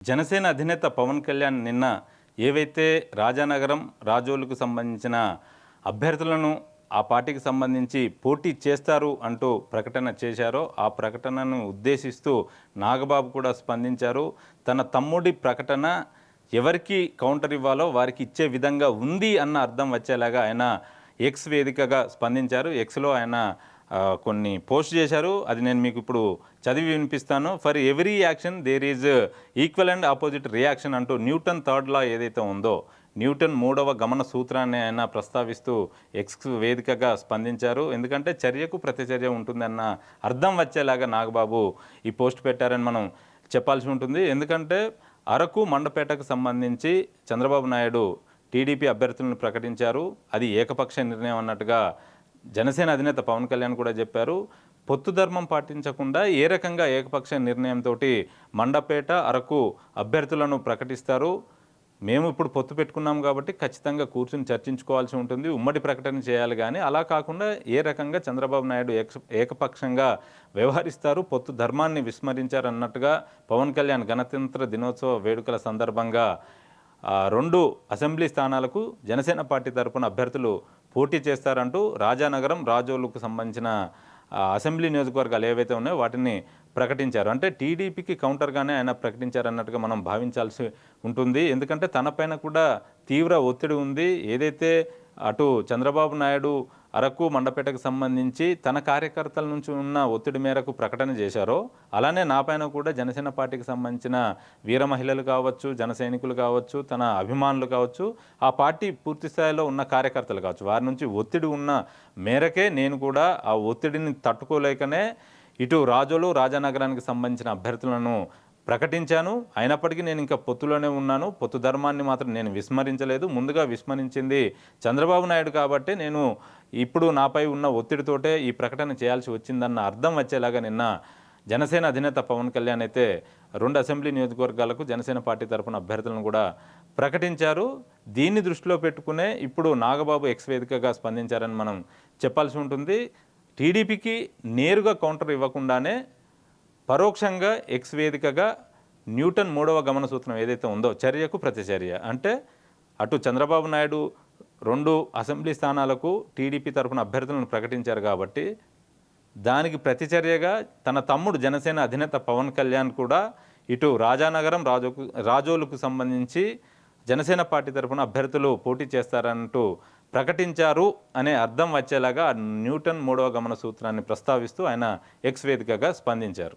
జనసేన అధినేత పవన్ కళ్యాణ్ నిన్న ఏవైతే రాజానగరం రాజోలుకు సంబంధించిన అభ్యర్థులను ఆ పార్టీకి సంబంధించి పోటీ చేస్తారు అంటూ ప్రకటన చేశారో ఆ ప్రకటనను ఉద్దేశిస్తూ నాగబాబు కూడా స్పందించారు. తన తమ్ముడి ప్రకటన ఎవరికి కౌంటర్ ఇవ్వాలో వారికి ఇచ్చే విధంగా ఉంది అన్న అర్థం వచ్చేలాగా ఆయన ఎక్స్ వేదికగా స్పందించారు. ఎక్స్లో ఆయన కొన్ని పోస్ట్ చేశారు. అది నేను మీకు ఇప్పుడు చదివి వినిపిస్తాను. For every action there is equal and opposite reaction అంటూ న్యూటన్ థర్డ్ లా ఏదైతే ఉందో న్యూటన్ మూడవ గమన సూత్రాన్ని ఆయన ప్రస్తావిస్తూ ఎక్స్ వేదికగా స్పందించారు. ఎందుకంటే చర్యకు ప్రతిచర్య ఉంటుందన్న అర్థం వచ్చేలాగా నాగబాబు ఈ పోస్ట్ పెట్టారని మనం చెప్పాల్సి ఉంటుంది. ఎందుకంటే అరకు మండపేటకు సంబంధించి చంద్రబాబు నాయుడు టీడీపీ అభ్యర్థులను ప్రకటించారు. అది ఏకపక్ష నిర్ణయం అన్నట్టుగా జనసేన అధినేత పవన్ కళ్యాణ్ కూడా చెప్పారు పొత్తు ధర్మం పాటించకుండా ఏ రకంగా ఏకపక్ష నిర్ణయంతో మండపేట అరకు అభ్యర్థులను ప్రకటిస్తారు. మేము ఇప్పుడు పొత్తు పెట్టుకున్నాం కాబట్టి ఖచ్చితంగా కూర్చుని చర్చించుకోవాల్సి ఉంటుంది ఉమ్మడి ప్రకటన చేయాలి కానీ అలా కాకుండా ఏ రకంగా చంద్రబాబు నాయుడు ఏక ఏకపక్షంగా వ్యవహరిస్తారు పొత్తు ధర్మాన్ని విస్మరించారన్నట్టుగా పవన్ కళ్యాణ్ గణతంత్ర దినోత్సవ వేడుకల సందర్భంగా రెండు అసెంబ్లీ స్థానాలకు జనసేన పార్టీ తరపున అభ్యర్థులు పోటీ చేస్తారంటూ రాజానగరం రాజోలుకు సంబంధించిన అసెంబ్లీ నియోజకవర్గాలు ఏవైతే ఉన్నాయో వాటిని ప్రకటించారు. అంటే టీడీపీకి కౌంటర్గానే ఆయన ప్రకటించారన్నట్టుగా మనం భావించాల్సి ఉంటుంది. ఎందుకంటే తనపైన కూడా తీవ్ర ఒత్తిడి ఉంది. ఏదైతే అటు చంద్రబాబు నాయుడు అరకు మండపేటకు సంబంధించి తన కార్యకర్తల నుంచి ఉన్న ఒత్తిడి మేరకు ప్రకటన చేశారో. అలానే నా పైన కూడా జనసేన పార్టీకి సంబంధించిన వీర మహిళలు కావచ్చు జన సైనికులు కావచ్చు తన అభిమానులు కావచ్చు ఆ పార్టీ పూర్తి స్థాయిలో ఉన్న కార్యకర్తలు కావచ్చు వారి నుంచి ఒత్తిడి ఉన్న మేరకే నేను కూడా ఆ ఒత్తిడిని తట్టుకోలేకనే ఇటు రాజులు రాజానగరానికి సంబంధించిన అభ్యర్థులను ప్రకటించాను. అయినప్పటికీ నేను ఇంకా పొత్తులోనే ఉన్నాను. పొత్తు ధర్మాన్ని మాత్రం నేను విస్మరించలేదు. ముందుగా విస్మరించింది చంద్రబాబు నాయుడు కాబట్టి నేను ఇప్పుడు నాపై ఉన్న ఒత్తిడితోటే ఈ ప్రకటన చేయాల్సి వచ్చిందన్న అర్థం వచ్చేలాగా నిన్న జనసేన అధినేత పవన్ కళ్యాణ్ అయితే రెండు అసెంబ్లీ నియోజకవర్గాలకు జనసేన పార్టీ తరపున అభ్యర్థులను కూడా ప్రకటించారు. దీన్ని దృష్టిలో పెట్టుకునే ఇప్పుడు నాగబాబు ఎక్స్ వేదికగా స్పందించారని మనం చెప్పాల్సి ఉంటుంది. టీడీపీకి నేరుగా కౌంటర్ ఇవ్వకుండానే పరోక్షంగా ఎక్స్ వేదికగా న్యూటన్ మూడవ గమన సూత్రం ఏదైతే ఉందో చర్యకు ప్రతిచర్య. అంటే అటు చంద్రబాబు నాయుడు రెండు అసెంబ్లీ స్థానాలకు టీడీపీ తరఫున అభ్యర్థులను ప్రకటించారు కాబట్టి దానికి ప్రతిచర్యగా తన తమ్ముడు జనసేన అధినేత పవన్ కళ్యాణ్ కూడా ఇటు రాజానగరం రాజోకు రాజోలుకు సంబంధించి జనసేన పార్టీ తరఫున అభ్యర్థులు పోటీ చేస్తారంటూ ప్రకటించారు అనే అర్థం వచ్చేలాగా న్యూటన్ మూడవ గమన సూత్రాన్ని ప్రస్తావిస్తూ ఆయన ఎక్స్ వేదికగా స్పందించారు.